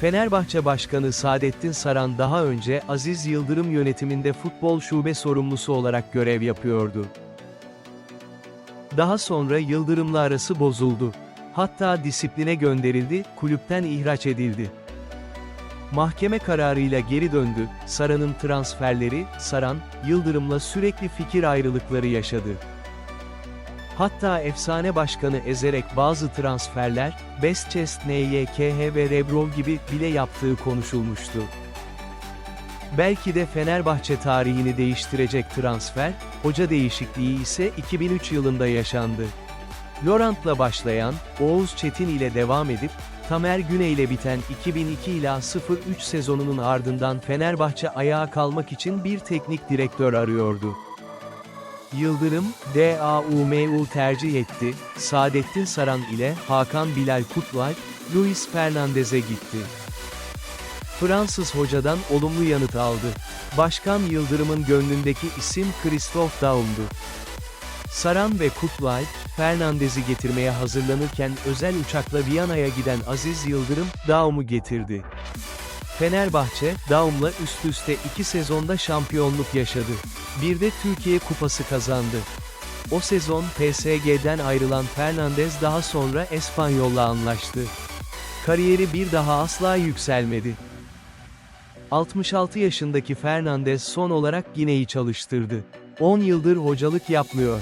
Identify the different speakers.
Speaker 1: Fenerbahçe Başkanı Saadettin Saran daha önce Aziz Yıldırım yönetiminde futbol şube sorumlusu olarak görev yapıyordu. Daha sonra Yıldırım'la arası bozuldu. Hatta disipline gönderildi, kulüpten ihraç edildi. Mahkeme kararıyla geri döndü, Saran'ın transferleri, Saran, Yıldırım'la sürekli fikir ayrılıkları yaşadı. Hatta efsane başkanı ezerek bazı transferler, Best Chest NYKH ve Rebrov gibi bile yaptığı konuşulmuştu. Belki de Fenerbahçe tarihini değiştirecek transfer, hoca değişikliği ise 2003 yılında yaşandı. Laurent'la başlayan, Oğuz Çetin ile devam edip, Tamer Güney ile biten 2002 ila 03 sezonunun ardından Fenerbahçe ayağa kalmak için bir teknik direktör arıyordu. Yıldırım, DAUMU tercih etti, Saadettin Saran ile Hakan Bilal Kutlay, Luis Fernandez'e gitti. Fransız hocadan olumlu yanıt aldı. Başkan Yıldırım'ın gönlündeki isim Christophe Daum'du. Saran ve Kutlay, Fernandez'i getirmeye hazırlanırken özel uçakla Viyana'ya giden Aziz Yıldırım, Daum'u getirdi. Fenerbahçe, Daum'la üst üste iki sezonda şampiyonluk yaşadı. Bir de Türkiye Kupası kazandı. O sezon PSG'den ayrılan Fernandez daha sonra Espanyol'la anlaştı. Kariyeri bir daha asla yükselmedi. 66 yaşındaki Fernandez son olarak Gine'yi çalıştırdı. 10 yıldır hocalık yapmıyor.